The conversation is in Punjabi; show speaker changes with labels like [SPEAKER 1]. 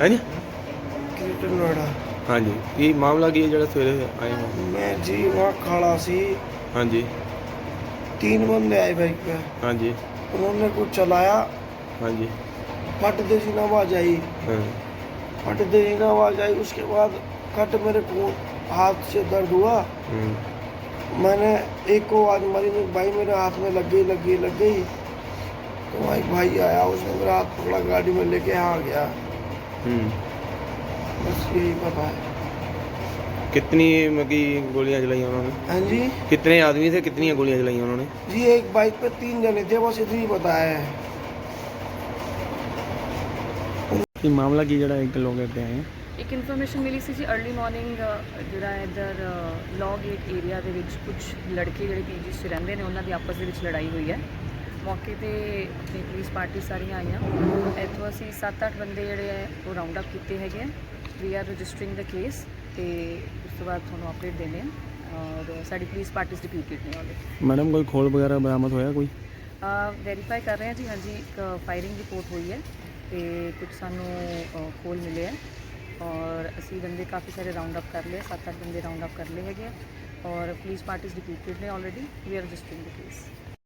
[SPEAKER 1] ਹਾਂਜੀ
[SPEAKER 2] ਕ੍ਰਿਕਟ ਨੋਇਡਾ
[SPEAKER 1] ਹਾਂਜੀ ਕੀ ਮਾਮਲਾ ਕੀ ਹੈ ਜਿਹੜਾ ਸਵੇਰੇ ਆਏ ਹੋ
[SPEAKER 2] मैं जी वहाँ खड़ा सी
[SPEAKER 1] ਹਾਂਜੀ
[SPEAKER 2] तीन बंदे आए बाइक पे
[SPEAKER 1] ਹਾਂਜੀ
[SPEAKER 2] उन्होंने कुछ चलाया
[SPEAKER 1] ਹਾਂਜੀ
[SPEAKER 2] फट देसी ना आवाज आई
[SPEAKER 1] ਹਾਂ
[SPEAKER 2] फट देसी ना आवाज आई उसके बाद कट मेरे को हाथ से दर्द हुआ
[SPEAKER 1] ਹੂੰ
[SPEAKER 2] मैंने एक को आवाज मारी नहीं भाई मेरे हाथ में लग गई लग गई लग गई तो भाई भाई आया उसने मेरा हाथ पकड़ा गाड़ी में लेके आ गया बस यही पता है
[SPEAKER 1] कितनी मतलब गोलियां चलाई उन्होंने
[SPEAKER 2] हाँ जी
[SPEAKER 1] कितने आदमी थे कितनी गोलियां चलाई उन्होंने
[SPEAKER 2] जी एक बाइक पे तीन जने थे बस इतनी पता है
[SPEAKER 1] ये मामला की जरा एक लोग कहते हैं
[SPEAKER 3] ਇੱਕ ਇਨਫੋਰਮੇਸ਼ਨ ਮਿਲੀ ਸੀ ਜੀ अर्ਲੀ ਮਾਰਨਿੰਗ ਜਿਹੜਾ ਇਧਰ ਲੌਗ ਏਟ ਏਰੀਆ ਦੇ ਵਿੱਚ ਕੁਝ ਲੜਕੇ ਜਿਹੜੇ ਪੀਜੀ 'ਚ ਰਹਿੰਦੇ ਨੇ ਉਹਨਾਂ ਦੀ ਆਪਸ ਦੇ ਵਿੱਚ ਲੜਾਈ ਹੋਈ ਹੈ ਮੌਕੇ ਤੇ ਆਪਣੀ ਪੁਲਿਸ ਪਾਰਟੀ ਸਾਰੀਆਂ ਆਈਆਂ। ਇੱਥੋਂ ਅਸੀਂ 7-8 ਬੰਦੇ ਜਿਹੜੇ ਹੈ ਉਹ ਰਾਉਂਡ ਅਪ ਕੀਤੇ ਹੈਗੇ ਆ। ਵੀ ਆਰ ਰਜਿਸਟਰਿੰਗ ਦਾ ਕੇਸ ਤੇ ਉਸ ਤੋਂ ਬਾਅਦ ਤੁਹਾਨੂੰ ਅਪਡੇਟ ਦੇਣੇ ਆ। ਔਰ ਸਾਡੀ ਪੁਲਿਸ ਪਾਰਟੀਜ਼ ਡਿਪਿਊਟਡ ਨੇ ਆਲਰੇਡੀ
[SPEAKER 1] ਮੈਡਮ ਕੋਈ ਖੋਲ ਵਗੈਰਾ ਬਰਾਮਦ ਹੋਇਆ ਕੋਈ?
[SPEAKER 3] ਵੈਰੀਫਾਈ ਕਰ ਰਹੇ ਹਾਂ ਜੀ ਹਾਂਜੀ ਇੱਕ ਫਾਇਰਿੰਗ ਰਿਪੋਰਟ ਹੋਈ ਹੈ ਤੇ ਕੁਝ ਸਾਨੂੰ ਖੋਲ ਮਿਲੇ ਹੈ ਔਰ ਅਸੀਂ ਬੰਦੇ ਕਾਫੀ ਸਾਰੇ ਰਾਉਂਡ ਅਪ ਕਰ ਲਏ ਸੱਤ ਅੱਠ ਬੰਦੇ ਰਾਉਂਡ ਅਪ ਕਰ ਲਏ ਹੈਗੇ ਆ। ਔਰ ਪੁਲਿਸ ਪਾਰਟੀਜ਼ ਡਿਪਿਊਟਡ ਨੇ already we are registering the case